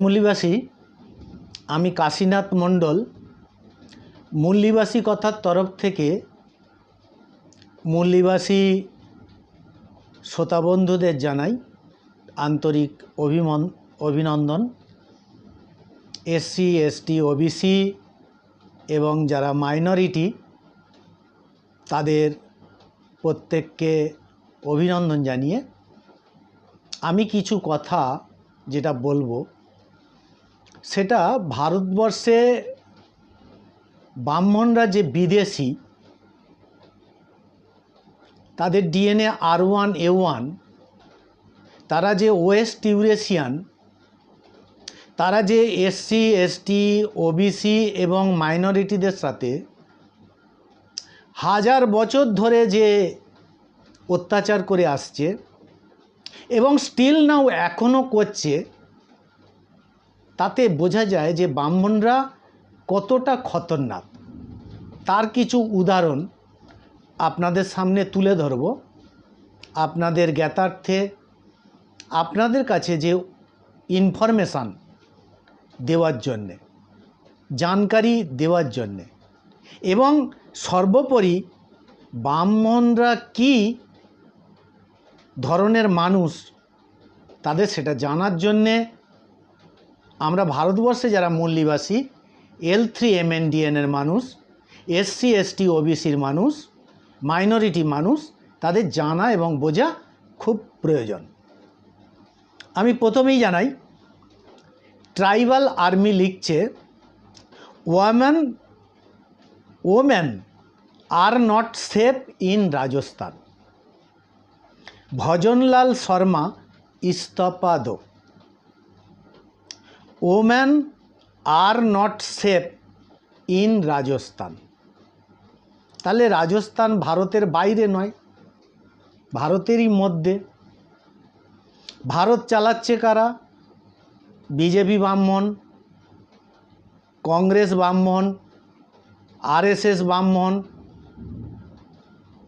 মূল্যবাসী আমি কাশীনাথ মণ্ডল মূল্যবাসী কথার তরফ থেকে মূল্যবাসী শ্রোতাবন্ধুদের জানাই আন্তরিক অভিমন, অভিনন্দন। এসসি এসটি ওবিসি এবং যারা মাইনরিটি, তাদের প্রত্যেককে অভিনন্দন জানিয়ে আমি কিছু কথা যেটা বলব সেটা ভারতবর্ষে ব্রাহ্মণরা যে বিদেশি, তাদের DNA R one, A one, তারা যে ওয়েস্ট ইউরেশিয়ান, তারা যে এসসি এসটি ওবিসি এবং মাইনরিটিদের সাথে হাজার বছর ধরে যে অত্যাচার করে আসছে এবং স্টিল নাও এখনও করছে তাতে বোঝা যায় যে ব্রাহ্মণরা কতটা খতরনাক। তার কিছু উদাহরণ আপনাদের সামনে তুলে ধরব। আপনাদের জ্ঞাতার্থে আপনাদের কাছে যে ইনফরমেশান দেওয়ার জন্যে, জানকারি দেওয়ার জন্যে এবং সর্বোপরি ব্রাহ্মণরা কি ধরনের মানুষ, তাদের সেটা জানার জন্যে আমরা ভারতবর্ষে যারা মূল্যবাসী এল থ্রি এম এন ডিএনের মানুষ এসসি এসটি ওবিসির মানুষ মাইনরিটি মানুষ, তাদের জানা এবং বোঝা খুব প্রয়োজন। আমি প্রথমেই জানাই, ট্রাইবাল আর্মি লিখছে women women are not safe in Rajasthan Bhajanlal Sharma ইস্তফা দো woman are not safe in Rajasthan তাহলে রাজস্থান ভারতের বাইরে নয়, ভারতেরই মধ্যে। ভারত চালাচ্ছে কারা? বিজেপি ব্রাহ্মণ, কংগ্রেস ব্রাহ্মণ, আরএসএস ব্রাহ্মণ,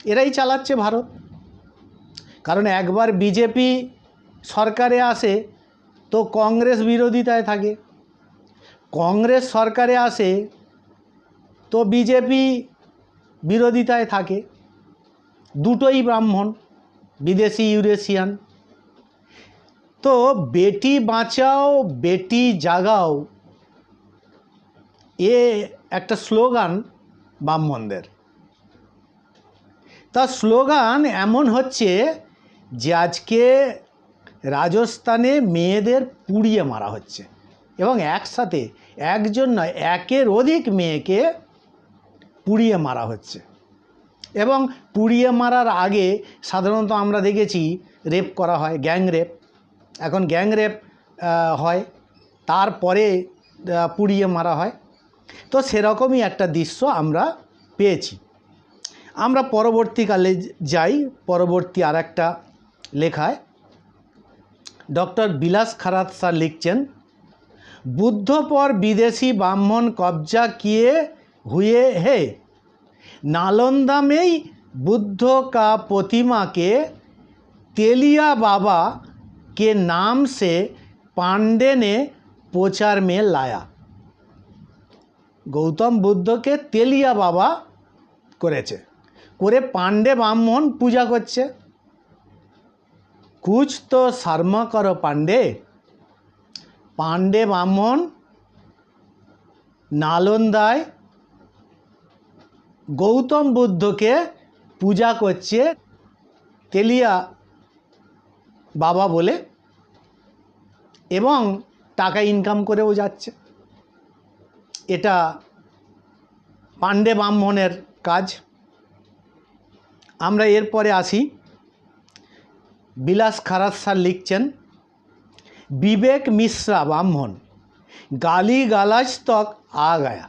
এরাই চালাচ্ছে ভারত। কারণ একবার বিজেপি সরকারে আসে তো কংগ্রেস বিরোধিতায় থাকে। কংগ্রেস সরকারে আসে তো বিজেপি বিরোধিতায় থাকে। দুটোই ব্রাহ্মণ, বিদেশি ইউরেশিয়ান। তো বেটি বাঁচাও, বেটি জাগাও, এ একটা স্লোগান ব্রাহ্মণদের। তার স্লোগান এমন হচ্ছে যে আজকে রাজস্থানে মেয়েদের পুড়িয়ে মারা হচ্ছে। এবং একসাথে একজন নয়, একের অধিক মেয়েকে পুড়িয়ে মারা হচ্ছে। এবং পুড়িয়ে মারার আগে সাধারণত আমরা দেখেছি রেপ করা হয়, গ্যাং রেপ। এখন গ্যাং রেপ হয়, তারপরে পুড়িয়ে মারা হয়। তো সেরকমই একটা দৃশ্য আমরা পেয়েছি। আমরা পরবর্তীকালে যাই, পরবর্তী আর একটা লেখায়। ডক্টর বিলাস খারাত স্যার লিখছেন বুদ্ধ পর বিদেশি ব্রাহ্মণ কবজা কিয়ে হুয়ে হে? নালন্দামেই বুদ্ধ কা প্রতিমাকে তেলিয়া বাবা কে নাম সে पांडे ने पोचार में গৌতম বুদ্ধকে তেলিয়া বাবা করেছে, করে পাণ্ডে ব্রাহ্মণ পূজা করছে। কুছ তো শর্মা করো পাণ্ডে। পাণ্ডে ব্রাহ্মণ নালন্দায় গৌতম বুদ্ধকে পূজা করছে তেলিয়া বাবা বলে এবং টাকা ইনকাম করেও যাচ্ছে। এটা পাণ্ডে ব্রাহ্মণের কাজ। আমরা এরপরে আসি। বিলাস খারাত স্যার লিখছেন বিবেক মিশ্রা ব্রাহ্মণ গালি গালাজ তক আ গায়া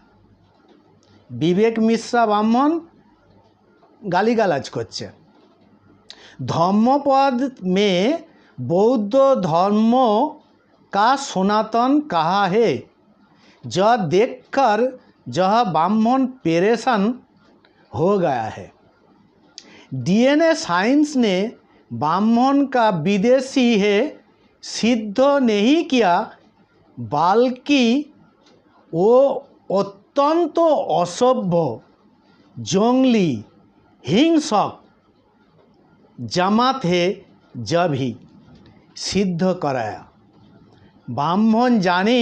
বিবেক মিশ্রা ব্রাহ্মণ গালিগালাজ করছে धर्मपद में बौद्ध धर्म का सनातन कहा है जो देखकर यह ब्राह्मण परेशान हो गया है डीएनए साइंस ने ब्राह्मण का विदेशी है सिद्ध नहीं किया বাল্কি ও অত্যন্ত অসভ্য জঙ্গলি হিংসক জামাত হে জভি সিদ্ধ করায়া ব্রাহ্মণ জানি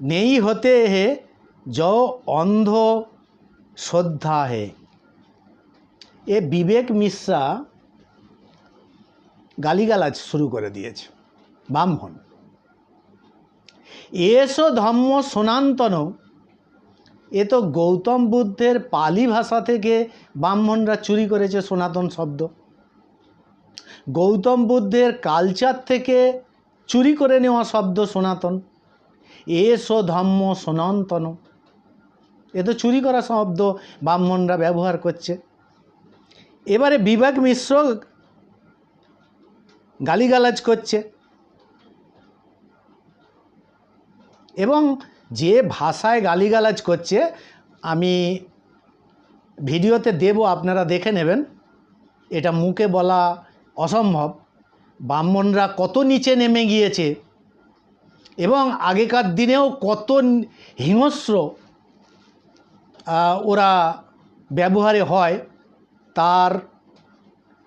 নেই হতে হে য অন্ধ শ্রদ্ধা হে এ বিবেক মিশ্রা গালিগালাজ শুরু করে দিয়েছে। ব্রাহ্মণ। এসো ধম্ম সনাতন এ তো গৌতম বুদ্ধের পালি ভাষা থেকে ব্রাহ্মণরা চুরি করেছে সনাতন শব্দ। গৌতম বুদ্ধের কালচার থেকে চুরি করে নেওয়া শব্দ সনাতন। এসো ধম্ম সনাতন এ তো চুরি করা শব্দ ব্রাহ্মণরা ব্যবহার করছে। এবারে বিবেক মিশ্র গালিগালাজ করছে। এবং যে ভাষায় গালিগালাজ করছে, আমি ভিডিওতে দেব, আপনারা দেখে নেবেন। এটা মুখে বলা অসম্ভব। ব্রাহ্মণরা কত নিচে নেমে গিয়েছে। এবং আগেকার দিনেও কত হিংস্র ওরা ব্যবহারে হয়। তার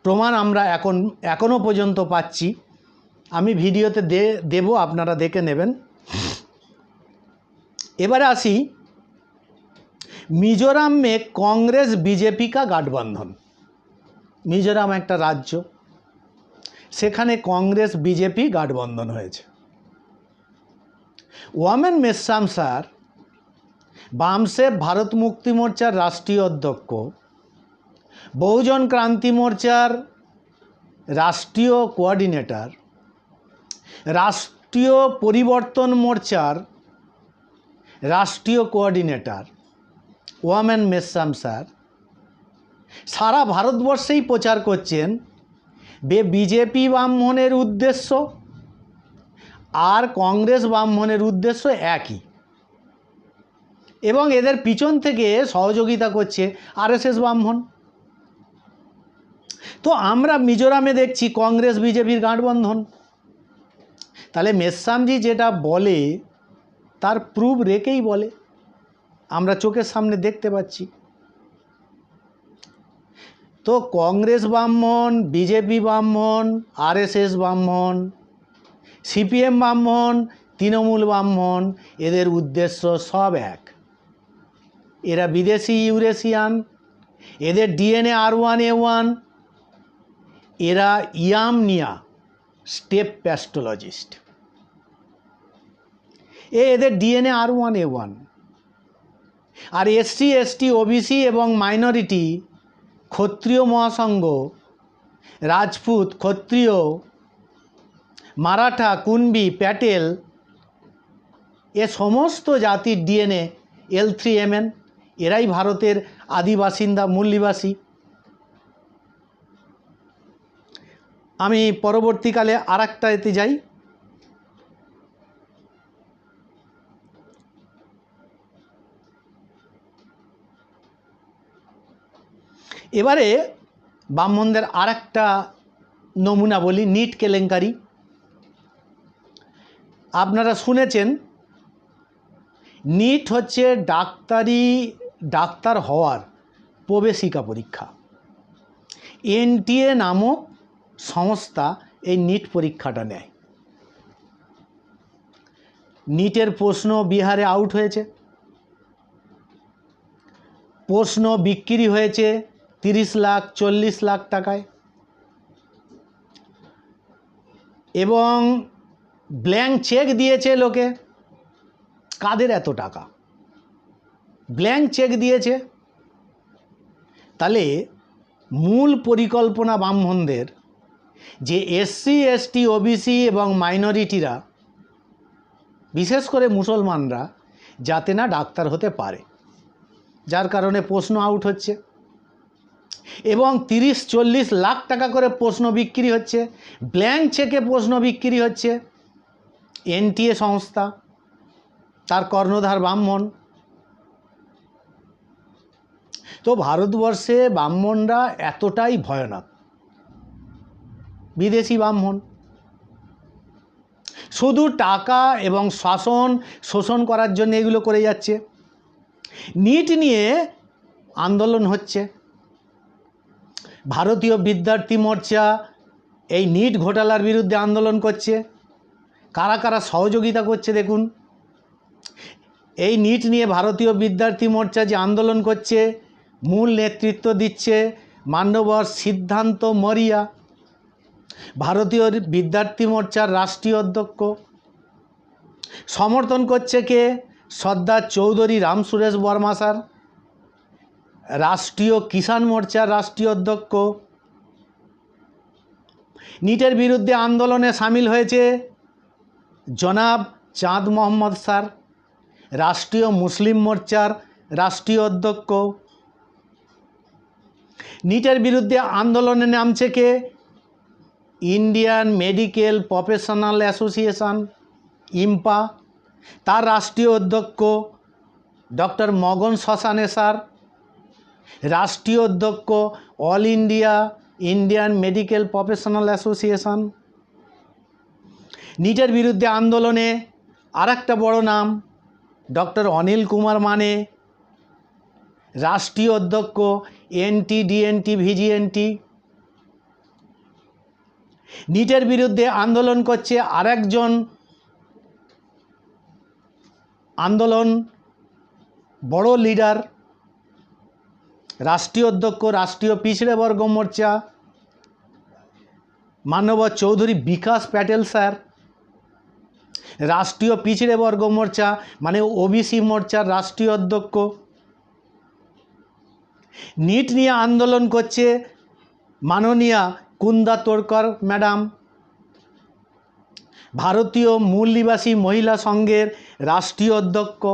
প্রমাণ আমরা এখন এখনও পর্যন্ত পাচ্ছি। আমি ভিডিওতে দে, দেব, আপনারা দেখে নেবেন। এবারে আসি, মিজোরাম মে কংগ্রেস বিজেপি কা গাঠবন্ধন। মিজোরাম একটা রাজ্য, সেখানে কংগ্রেস বিজেপি গাঠবন্ধন হয়েছে। ওয়ামেন মেসাম স্যার বামসেব ভারত মুক্তি মোর্চার রাষ্ট্রীয় অধ্যক্ষ বহুজন ক্রান্তি মোর্চার রাষ্ট্রীয় কোঅর্ডিনেটর, রাষ্ট্রীয় পরিবর্তন মোর্চার রাষ্ট্রীয় কোঅর্ডিনেটর, ওয়ামেন মেসাম স্যার। সারা ভারতবর্ষেই প্রচার করছেন, বে বিজেপি ব্রাহ্মণের উদ্দেশ্য আর কংগ্রেস ব্রাহ্মণের উদ্দেশ্য একই। এবং এদের পিছন থেকে সহযোগিতা করছে আরএসএস ব্রাহ্মণ। তো আমরা মিজোরামে দেখছি কংগ্রেস, বিজেপির গাঁটবন্ধন তাহলে মেসামজি যেটা বলে, তার প্রুফ রেখেই বলে। আমরা চোখের সামনে দেখতে পাচ্ছি। তো কংগ্রেস ব্রাহ্মণ, বিজেপি ব্রাহ্মণ, আরএসএস ব্রাহ্মণ, সিপিএম ব্রাহ্মণ, তৃণমূল ব্রাহ্মণ, এদের উদ্দেশ্য সব এক। এরা বিদেশি, ইউরেশিয়ান। এদের DNA, R one, A one এরা ইয়ামনিয়া, স্টেপ প্যাস্টোলজিস্ট। এ এদের DNA R one, A one. R SC ST OBC এবং মাইনরিটি, ক্ষত্রিয় মহাসংঘ, রাজপুত, ক্ষত্রিয়, মারাঠা, কুনবি, প্যাটেল, এ সমস্ত জাতির ডিএনএ এল থ্রি এমএন এরাই ভারতের আদিবাসিন্দা, মূল নিবাসী। আমি পরবর্তীকালে আর একটা এতে যাই। এবারে ব্রাহ্মণদের আর একটা নমুনা বলি, নিট কেলেঙ্কারি। আপনারা শুনেছেন, নিট হচ্ছে ডাক্তারি, ডাক্তার হওয়ার প্রবেশিকা পরীক্ষা। এনটিএ নামক সংস্থা এই নিট পরীক্ষাটা নেয়। নিটের প্রশ্ন বিহারে আউট হয়েছে। প্রশ্ন বিক্রি হয়েছে তিরিশ লাখ, চল্লিশ লাখ টাকায়। এবং ব্ল্যাঙ্ক চেক দিয়েছে লোকে। কাদের এত টাকা? ব্ল্যাঙ্ক চেক দিয়েছে। তাহলে মূল পরিকল্পনা ব্রাহ্মণদের যে এসসি এসটি ওবিসি এবং মাইনরিটিরা বিশেষ করে মুসলমানরা, যাতে না ডাক্তার হতে পারে। যার কারণে প্রশ্ন আউট হচ্ছে। এবং তিরিশ, চল্লিশ লাখ টাকা করে প্রশ্ন বিক্রি হচ্ছে। ব্ল্যাঙ্ক চেকে প্রশ্ন বিক্রি হচ্ছে। এনটিএ সংস্থা, তার কর্ণধার ব্রাহ্মণ। তো ভারতবর্ষে ব্রাহ্মণরা এতটাই ভয়ানক। বিদেশি ব্রাহ্মণ। শুধু টাকা এবং শাসন, শোষণ করার জন্য এগুলো করে যাচ্ছে। নিট নিয়ে আন্দোলন হচ্ছে। ভারতীয় বিদ্যার্থী মোর্চা এই নিট ঘোটালার বিরুদ্ধে আন্দোলন করছে। কারা কারা সহযোগিতা করছে দেখুন। এই নিট নিয়ে ভারতীয় বিদ্যার্থী মোর্চা যে আন্দোলন করছে, মূল নেতৃত্ব দিচ্ছে মান্যবর সিদ্ধান্ত মরিয়া। ভারতীয় বিদ্যার্থী মোর্চার রাষ্ট্রীয় অধ্যক্ষ। সমর্থন করছে কে? সর্দার চৌধুরী রাম সুরেশ বর্মা স্যার। রাষ্ট্রীয় কিষাণ মোর্চার রাষ্ট্রীয় অধ্যক্ষ। নিটের বিরুদ্ধে আন্দোলনে সামিল হয়েছে জনাব চাঁদ মোহাম্মদ স্যার। রাষ্ট্রীয় মুসলিম মোর্চার রাষ্ট্রীয় অধ্যক্ষ। নিটের বিরুদ্ধে আন্দোলনে নামছে কে? Indian medical professional association, IMPA, তার রাষ্ট্রীয় অধ্যক্ষ ডক্টর মগন শ্মশানে স্যার, রাষ্ট্রীয় অধ্যক্ষ all India Indian medical professional association. নিটের বিরুদ্ধে আন্দোলনে আর একটা বড় নাম ডক্টর অনিল কুমার মানে। রাষ্ট্রীয় অধ্যক্ষ এনটি ডিএনটি ভিজিএনটি নিটের বিরুদ্ধে আন্দোলন করছে আরেকজন আন্দোলন বড় লিডার, রাষ্ট্রীয় অধ্যক্ষ, রাষ্ট্রীয় পিছড়ে বর্গ মোর্চা, মানবর চৌধুরী বিকাশ প্যাটেল স্যার, রাষ্ট্রীয় পিছড়ে বর্গ মোর্চা মানে ওবিসি মোর্চার রাষ্ট্রীয় অধ্যক্ষ। নিট নিয়ে আন্দোলন করছে মাননীয়া কুন্দা তোরকর, ম্যাডাম। ভারতীয় মূল নিবাসী মহিলা সংঘের রাষ্ট্রীয় অধ্যক্ষ।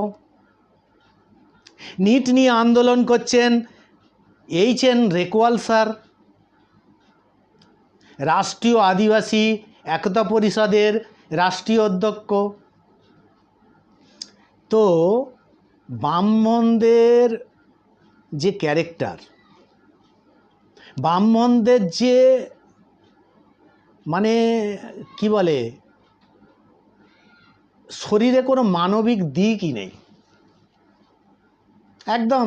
নিট নিয়ে আন্দোলন করছেন এইচ এন রেকওয়াল স্যার। রাষ্ট্রীয় আদিবাসী একতা পরিষদের রাষ্ট্রীয় অধ্যক্ষ। তো, ব্রাহ্মণদের যে ক্যারেক্টার, ব্রাহ্মণদের যে মানে কি বলে, শরীরে কোনো মানবিক দিকই নেই। একদম,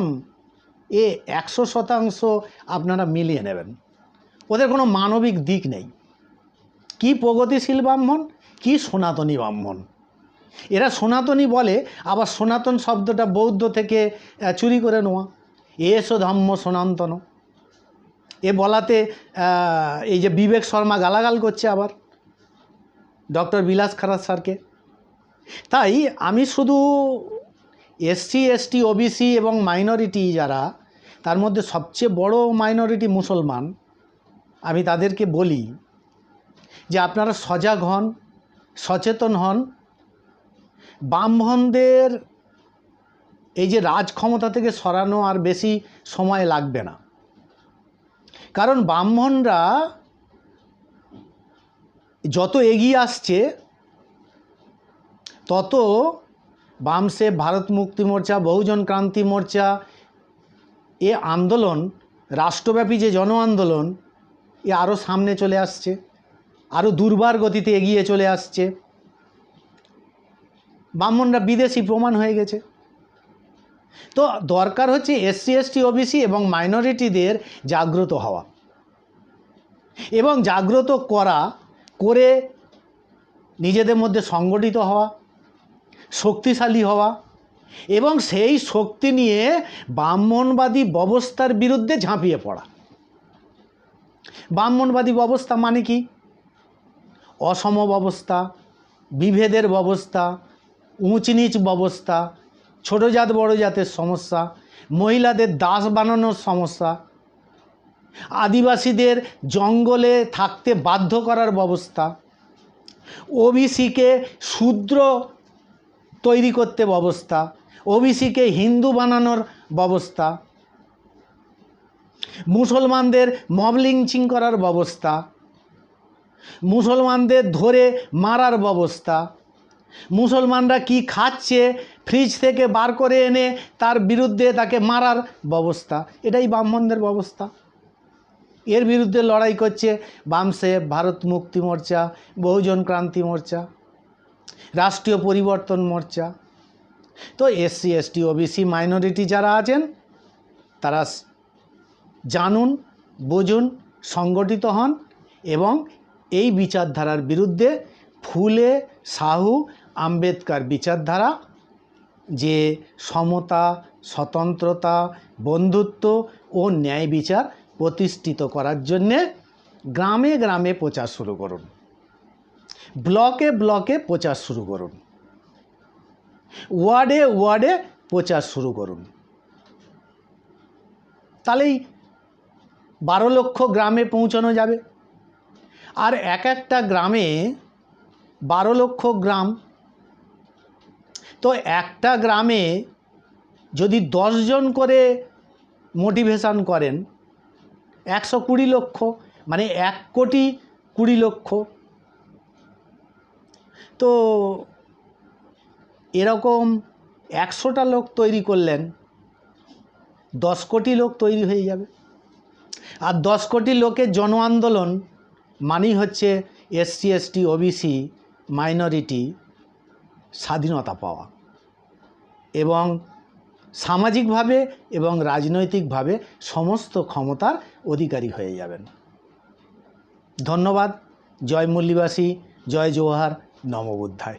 এ একশো শতাংশ আপনারা মিলিয়ে নেবেন। ওদের কোনো মানবিক দিক নেই। কি প্রগতিশীল ব্রাহ্মণ, কি সনাতনী ব্রাহ্মণ। এরা সনাতনী বলে, আবার সনাতন শব্দটা বৌদ্ধ থেকে চুরি করে নেওয়া। এসো ধম্ম সনাতন এ বলাতে এই যে বিবেক শর্মা গালাগাল করছে আবার, ডক্টর বিলাস খারাত স্যারকে। তাই আমি শুধু এসসি, এসটি, ওবিসি এবং মাইনরিটি যারা, তার মধ্যে সবচেয়ে বড় মাইনরিটি মুসলমান, আমি তাদেরকে বলি যে আপনারা সজাগ হন, সচেতন হন। ব্রাহ্মণদের এই যে রাজ ক্ষমতা থেকে সরানো আর বেশি সময় লাগবে না। কারণ ব্রাহ্মণরা যত এগিয়ে আসছে, তত বামসে ভারত মুক্তি মোর্চা, বহুজন ক্রান্তি মোর্চা, এ আন্দোলন, রাষ্ট্রব্যাপী যে জন আন্দোলন, এ আরও সামনে চলে আসছে আরও দুর্বার গতিতে এগিয়ে চলে আসছে। ব্রাহ্মণরা বিদেশি প্রমাণ হয়ে গেছে। তো দরকার হচ্ছে এসসি, এসটি, ওবিসি এবং মাইনরিটিদের জাগ্রত হওয়া। এবং জাগ্রত করা, করে নিজেদের মধ্যে সংগঠিত হওয়া, শক্তিশালী হওয়া এবং সেই শক্তি নিয়ে ব্রাহ্মণবাদী ব্যবস্থার বিরুদ্ধে ঝাঁপিয়ে পড়া। ব্রাহ্মণবাদী ব্যবস্থা মানে কি? অসম ব্যবস্থা, বিভেদের ব্যবস্থা উঁচ নিচ ব্যবস্থা ছোটো জাত, বড় জাতের সমস্যা, মহিলাদের দাস বানানোর সমস্যা, আদিবাসীদের জঙ্গলে থাকতে বাধ্য করার ব্যবস্থা, ওবিসিকে শূদ্র তৈরি করতে ব্যবস্থা, ওবিসিকে হিন্দু বানানোর ব্যবস্থা, মুসলমানদের মব লিঞ্চিং করার ব্যবস্থা, মুসলমানদের ধরে মারার ব্যবস্থা, মুসলমানরা কি খাচ্ছে ফ্রিজ থেকে বার করে এনে তার বিরুদ্ধে তাকে মারার ব্যবস্থা। এটাই ব্রাহ্মণদের ব্যবস্থা। এর বিরুদ্ধে লড়াই করছে বামসেফ ভারত মুক্তি মোর্চা, বহুজন ক্রান্তি মোর্চা, রাষ্ট্রীয় পরিবর্তন মোর্চা। তো এসসি, এসটি, ওবিসি, মাইনরিটি যারা আছেন, তারা জানুন, বুঝুন, সংগঠিত হন এবং এই বিচারধারার বিরুদ্ধে ফুলে, সাহু, আম্বেদকর বিচারধারা যে সমতা, স্বতন্ত্রতা, বন্ধুত্ব ও ন্যায় বিচার প্রতিষ্ঠিত করার জন্যে গ্রামে গ্রামে প্রচার শুরু করুন। ব্লকে ব্লকে প্রচার শুরু করুন। ওয়ার্ডে ওয়ার্ডে প্রচার শুরু করুন। তাহলেই বারো লক্ষ গ্রামে পৌঁছানো যাবে। আর এক একটা গ্রামে বারো লক্ষ গ্রাম তো একটা গ্রামে যদি দশজন করে মোটিভেশান করেন, একশো কুড়ি লক্ষ মানে এক কোটি কুড়ি লক্ষ। তো এরকম একশোটা লোক তৈরি করলেন, দশ কোটি লোক তৈরি হয়ে যাবে। আর দশ কোটি লোকের জন আন্দোলন মানেই হচ্ছে এসসি, এসটি, ওবিসি মাইনরিটি স্বাধীনতা পাওয়া। এবং সামাজিকভাবে এবং রাজনৈতিকভাবে সমস্ত ক্ষমতার অধিকারী হয়ে যাবেন। ধন্যবাদ। জয় মল্লিবাসী জয় জোহার নমবুদ্ধায়।